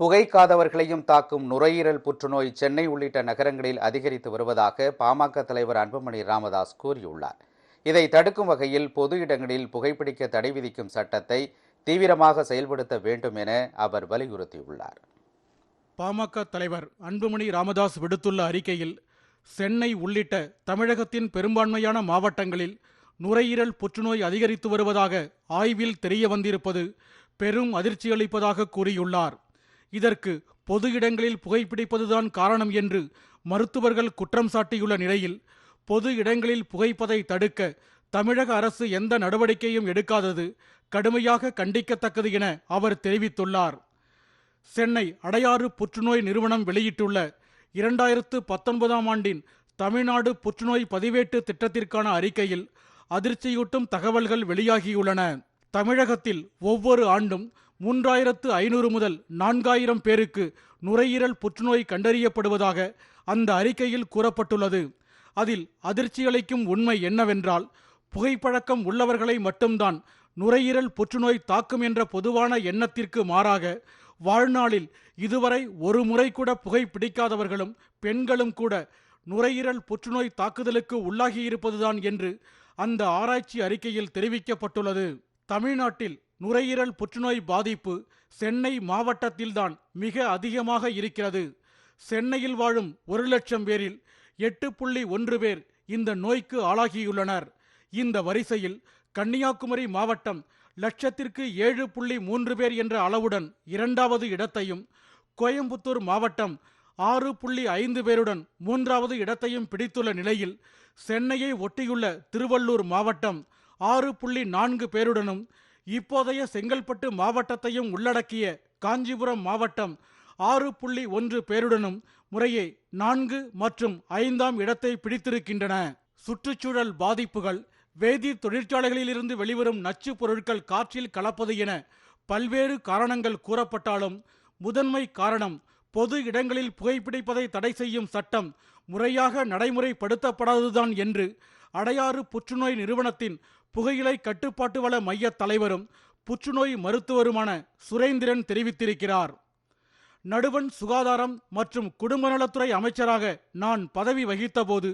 புகைக்காதவர்களையும் தாக்கும் நுரையீரல் புற்றுநோய் சென்னை உள்ளிட்ட நகரங்களில் அதிகரித்து வருவதாக பாமக தலைவர் அன்புமணி ராமதாஸ் கூறியுள்ளார். இதை தடுக்கும் வகையில் பொது இடங்களில் புகைப்பிடிக்க தடை விதிக்கும் சட்டத்தை தீவிரமாக செயல்படுத்த வேண்டும் என அவர் வலியுறுத்தியுள்ளார். பாமக தலைவர் அன்புமணி ராமதாஸ் விடுத்துள்ள அறிக்கையில் சென்னை உள்ளிட்ட தமிழகத்தின் பெரும்பான்மையான மாவட்டங்களில் நுரையீரல் புற்றுநோய் அதிகரித்து வருவதாக ஆய்வில் தெரிய வந்திருப்பது பெரும் அதிர்ச்சியளிப்பதாக கூறியுள்ளார். இதற்கு பொது இடங்களில் புகைப்பிடிப்பதுதான் காரணம் என்று மருத்துவர்கள் குற்றம் சாட்டியுள்ள நிலையில் பொது இடங்களில் புகைப்பதை தடுக்க தமிழக அரசு எந்த நடவடிக்கையும் எடுக்காதது கடுமையாக கண்டிக்கத்தக்கது என அவர் தெரிவித்துள்ளார். சென்னை அடையாறு புற்றுநோய் நிறுவனம் வெளியிட்டுள்ள இரண்டாயிரத்து பத்தொன்பதாம் ஆண்டின் தமிழ்நாடு புற்றுநோய் பதிவேட்டு திட்டத்திற்கான அறிக்கையில் அதிர்ச்சியூட்டும் தகவல்கள் வெளியாகியுள்ளன. தமிழகத்தில் ஒவ்வொரு ஆண்டும் மூன்றாயிரத்து ஐநூறு முதல் நான்காயிரம் பேருக்கு நுரையீரல் புற்றுநோய் கண்டறியப்படுவதாக அந்த அறிக்கையில் கூறப்பட்டுள்ளது. அதில் அதிர்ச்சியளிக்கும் உண்மை என்னவென்றால் புகைப்பழக்கம் உள்ளவர்களை மட்டும்தான் நுரையீரல் புற்றுநோய் தாக்கும் என்ற பொதுவான எண்ணத்திற்கு மாறாக வாழ்நாளில் இதுவரை ஒரு முறை கூட புகை பிடிக்காதவர்களும் பெண்களும் கூட நுரையீரல் புற்றுநோய் தாக்குதலுக்கு உள்ளாகியிருப்பதுதான் என்று அந்த ஆராய்ச்சி அறிக்கையில் தெரிவிக்கப்பட்டுள்ளது. தமிழ்நாட்டில் நுரையீரல் புற்றுநோய் பாதிப்பு சென்னை மாவட்டத்தில்தான் மிக அதிகமாக இருக்கிறது. சென்னையில் வாழும் ஒரு லட்சம் பேரில் எட்டு புள்ளி ஒன்று பேர் இந்த நோய்க்கு ஆளாகியுள்ளனர். இந்த வரிசையில் கன்னியாகுமரி மாவட்டம் லட்சத்திற்கு ஏழு புள்ளி மூன்று பேர் என்ற அளவுடன் இரண்டாவது இடத்தையும் கோயம்புத்தூர் மாவட்டம் ஆறு புள்ளி ஐந்து பேருடன் மூன்றாவது இடத்தையும் பிடித்துள்ள நிலையில் சென்னையை ஒட்டியுள்ள திருவள்ளூர் மாவட்டம் ஆறு புள்ளி நான்கு பேருடனும் இப்போதைய செங்கல்பட்டு மாவட்டத்தையும் உள்ளடக்கிய காஞ்சிபுரம் மாவட்டம் ஆறு புள்ளி ஒன்று பேருடனும் முறையே நான்கு மற்றும் ஐந்தாம் இடத்தை பிடித்திருக்கின்றன. சுற்றுச்சூழல் பாதிப்புகள் வேதி தொழிற்சாலைகளிலிருந்து வெளிவரும் நச்சுப் பொருட்கள் காற்றில் கலப்பது என பல்வேறு காரணங்கள் கூறப்பட்டாலும் முதன்மை காரணம் பொது இடங்களில் புகைப்பிடிப்பதை தடை செய்யும் சட்டம் முறையாக நடைமுறைப்படுத்தப்படாததுதான் என்று அடையாறு புற்றுநோய் நிறுவனத்தின் புகையிலை கட்டுப்பாட்டு வள மைய தலைவரும் புற்றுநோய் மருத்துவருமான சுரேந்திரன் தெரிவித்திருக்கிறார். நடுவன் சுகாதாரம் மற்றும் குடும்ப நலத்துறை அமைச்சராக நான் பதவி வகித்தபோது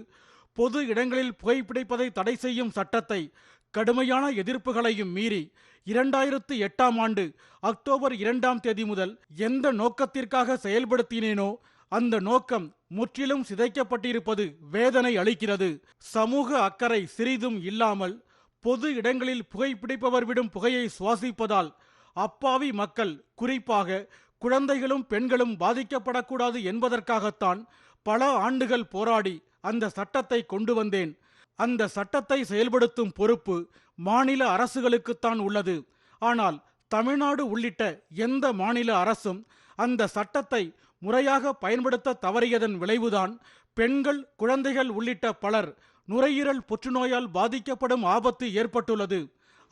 பொது இடங்களில் புகைப்பிடிப்பதை தடை செய்யும் சட்டத்தை கடுமையான எதிர்ப்புகளையும் மீறி இரண்டாயிரத்து எட்டாம் ஆண்டு அக்டோபர் இரண்டாம் தேதி முதல் எந்த நோக்கத்திற்காக செயல்படுத்தினேனோ அந்த நோக்கம் முற்றிலும் சிதைக்கப்பட்டிருப்பது வேதனை அளிக்கிறது. சமூக அக்கறை சிறிதும் இல்லாமல் பொது இடங்களில் புகைப்பிடிப்பவர் விடும் புகையை சுவாசிப்பதால் அப்பாவி மக்கள் குறிப்பாக குழந்தைகளும் பெண்களும் பாதிக்கப்படக்கூடாது என்பதற்காகத்தான் பல ஆண்டுகள் போராடி அந்த சட்டத்தை கொண்டு வந்தேன். அந்த சட்டத்தை செயல்படுத்தும் பொறுப்பு மாநில அரசுகளுக்குத்தான் உள்ளது. ஆனால் தமிழ்நாடு உள்ளிட்ட எந்த மாநில அரசும் அந்த சட்டத்தை முறையாக பயன்படுத்த தவறியதன் விளைவுதான் பெண்கள் குழந்தைகள் உள்ளிட்ட பலர் நுரையீரல் புற்றுநோயால் பாதிக்கப்படும் ஆபத்து ஏற்பட்டுள்ளது.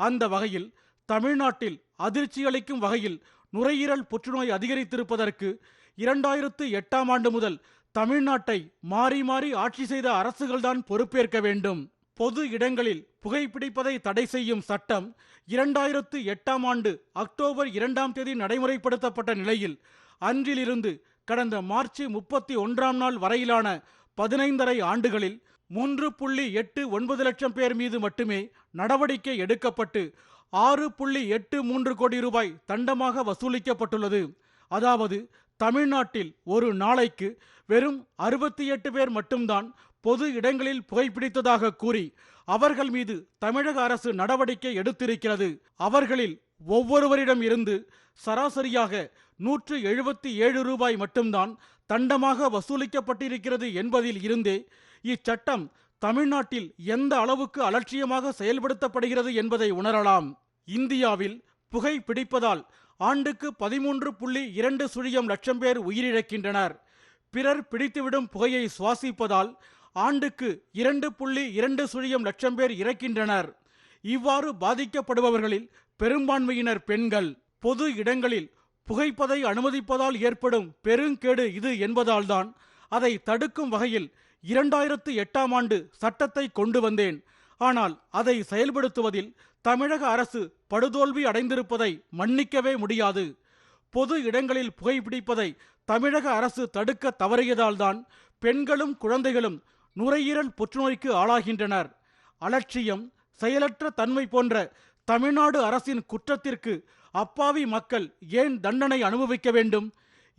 அந்த வகையில் தமிழ்நாட்டில் அதிர்ச்சியளிக்கும் வகையில் நுரையீரல் புற்றுநோய் அதிகரித்திருப்பதற்கு இரண்டாயிரத்து எட்டாம் ஆண்டு முதல் தமிழ்நாட்டை மாறி மாறி ஆட்சி செய்த அரசுகள்தான் பொறுப்பேற்க வேண்டும். பொது இடங்களில் புகைப்பிடிப்பதை தடை செய்யும் சட்டம் இரண்டாயிரத்து எட்டாம் ஆண்டு அக்டோபர் இரண்டாம் தேதி நடைமுறைப்படுத்தப்பட்ட நிலையில் அன்றிலிருந்து கடந்த மார்ச் முப்பத்தி ஒன்றாம் நாள் வரையிலான பதினைந்தரை ஆண்டுகளில் மூன்று புள்ளி எட்டு ஒன்பது லட்சம் பேர் மீது மட்டுமே நடவடிக்கை எடுக்கப்பட்டு ஆறு புள்ளி எட்டு மூன்று கோடி ரூபாய் தண்டமாக வசூலிக்கப்பட்டுள்ளது. அதாவது தமிழ்நாட்டில் ஒரு நாளைக்கு வெறும் அறுபத்தி எட்டு பேர் மட்டும்தான் பொது இடங்களில் புகைப்பிடித்ததாக கூறி அவர்கள் மீது தமிழக அரசு நடவடிக்கை எடுத்திருக்கிறது. அவர்களில் ஒவ்வொருவரிடம் இருந்து சராசரியாக நூற்று எழுபத்தி ஏழு ரூபாய் மட்டும்தான் தண்டமாக வசூலிக்கப்பட்டிருக்கிறது என்பதில் இருந்தே இச்சட்டம் தமிழ்நாட்டில் எந்த அளவுக்கு அலட்சியமாக செயல்படுத்தப்படுகிறது என்பதை உணரலாம். இந்தியாவில் புகை பிடிப்பதால் ஆண்டுக்கு பதிமூன்று புள்ளி இரண்டு சுழியம் லட்சம் பேர் உயிரிழக்கின்றனர். பிறர் பிடித்துவிடும் புகையை சுவாசிப்பதால் ஆண்டுக்கு இரண்டு புள்ளி இரண்டு சுழியம் லட்சம் பேர் இறக்கின்றனர். இவ்வாறு பாதிக்கப்படுபவர்களில் பெரும்பான்மையினர் பெண்கள் பொது இடங்களில் புகைப்பதை அனுமதிப்பதால் ஏற்படும் பெருங்கேடு இது என்பதால்தான் அதை தடுக்கும் வகையில் இரண்டாயிரத்து எட்டாம் ஆண்டு சட்டத்தை கொண்டு வந்தேன். ஆனால் அதை செயல்படுத்துவதில் தமிழக அரசு படுதோல்வி அடைந்திருப்பதை மன்னிக்கவே முடியாது. பொது இடங்களில் புகைப்பிடிப்பதை தமிழக அரசு தடுக்க தவறியதால்தான் பெண்களும் குழந்தைகளும் நுரையீரல் புற்றுநோய்க்கு ஆளாகின்றனர். அலட்சியம் செயலற்ற தன்மை போன்ற தமிழ்நாடு அரசின் குற்றத்திற்கு அப்பாவி மக்கள் ஏன் தண்டனை அனுபவிக்க வேண்டும்?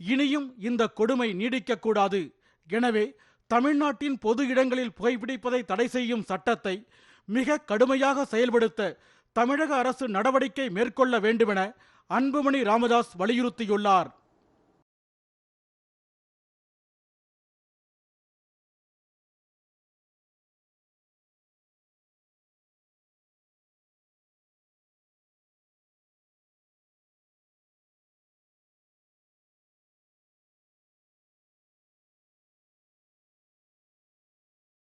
இனியும் இந்த கொடுமை நீடிக்கக்கூடாது. எனவே தமிழ்நாட்டின் பொது இடங்களில் புகைப்பிடிப்பதை தடை செய்யும் சட்டத்தை மிக கடுமையாக செயல்படுத்த தமிழக அரசு நடவடிக்கை மேற்கொள்ள வேண்டுமென அன்புமணி ராமதாஸ் வலியுறுத்தியுள்ளார்.